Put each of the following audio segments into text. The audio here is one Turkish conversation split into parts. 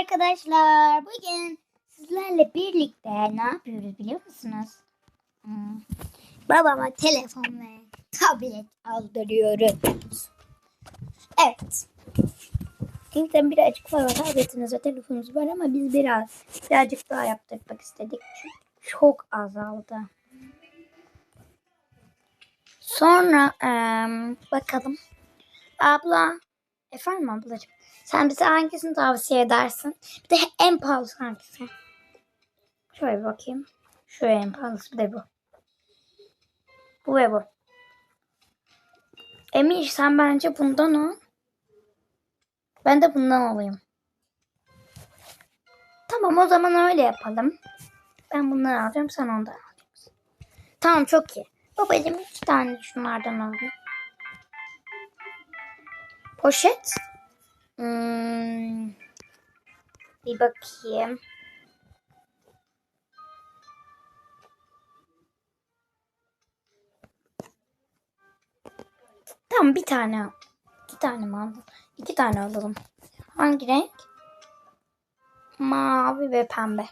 arkadaşlar. Bugün sizlerle birlikte ne yapıyoruz biliyor musunuz? Hmm. Babama telefon ve tablet aldırıyoruz. Evet. İlkten birazcık fazla tabletiniz ve telefonunuz var ama biz biraz birazcık daha yaptırmak istedik. Çünkü çok azaldı. Sonra em, bakalım. Abla. Efendim ablacığım. Sen bize hangisini tavsiye edersin? Bir de en pahalısı hangisi? Şöyle bir bakayım. Şu en pahalısı bir de bu. Bu ve bu. Emir sen bence bundan al. Ben de bundan alayım. Tamam o zaman öyle yapalım. Ben bundan alacağım sen ondan alacaksın. Tamam çok iyi. Babacığım iki tane şunlardan alayım. Poşet. Hmm. Bir bakayım. Tamam bir tane. İki tane mi alalım? İki tane alalım. Hangi renk? Mavi ve pembe.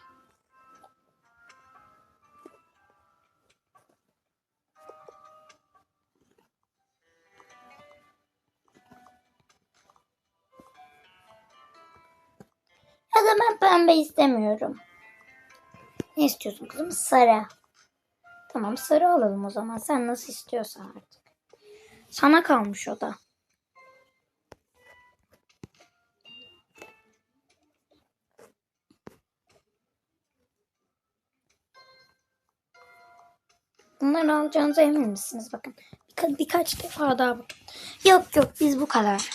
Ben pembe istemiyorum. Ne istiyorsun kızım? Sarı. Tamam sarı alalım o zaman. Sen nasıl istiyorsan artık. Sana kalmış o da. Bunları alacağınıza emin misiniz? Bakın birka- birkaç defa daha bakın. Yok yok biz bu kadar.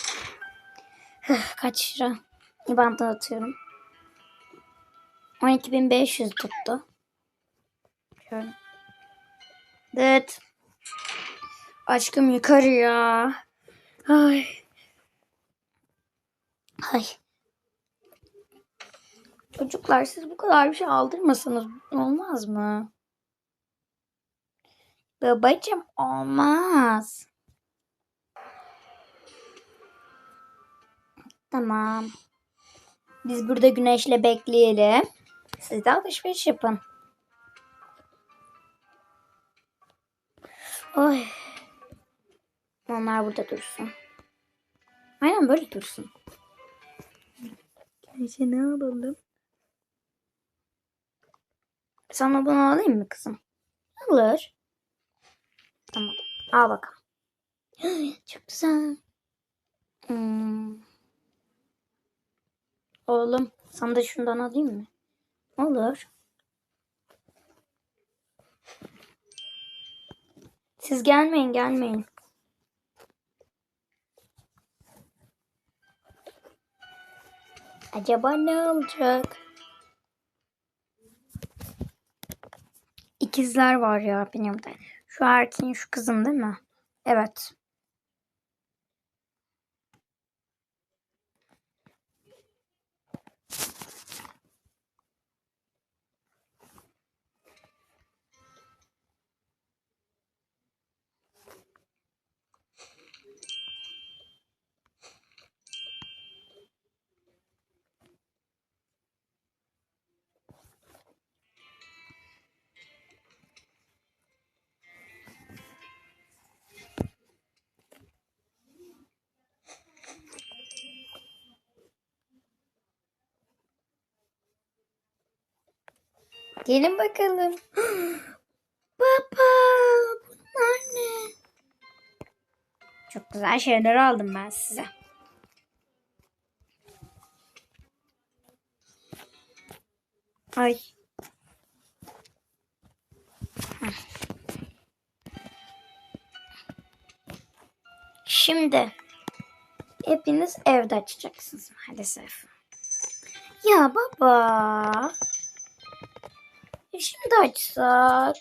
Kaç lira? İban'da atıyorum. 12.500 tuttu. Şöyle. Evet. Aşkım yukarı ya. Ay. Ay. Çocuklar siz bu kadar bir şey aldırmasanız olmaz mı? Babacım olmaz. Tamam. Biz burada güneşle bekleyelim. Siz de alışveriş yapın. Oy. Onlar burada dursun. Aynen böyle dursun. Neyse ne alalım? Sana bunu alayım mı kızım? Alır. Tamam. Al bakalım. Çok güzel. Hmm. Oğlum sana da şundan alayım mı? Olur. Siz gelmeyin gelmeyin. Acaba ne olacak? İkizler var ya benim de. Şu erkeğin şu kızın değil mi? Evet. Gelin bakalım. Baba bunlar ne? Çok güzel şeyler aldım ben size. Ay. Şimdi hepiniz evde açacaksınız maalesef. Ya baba. E Şimdi açsak.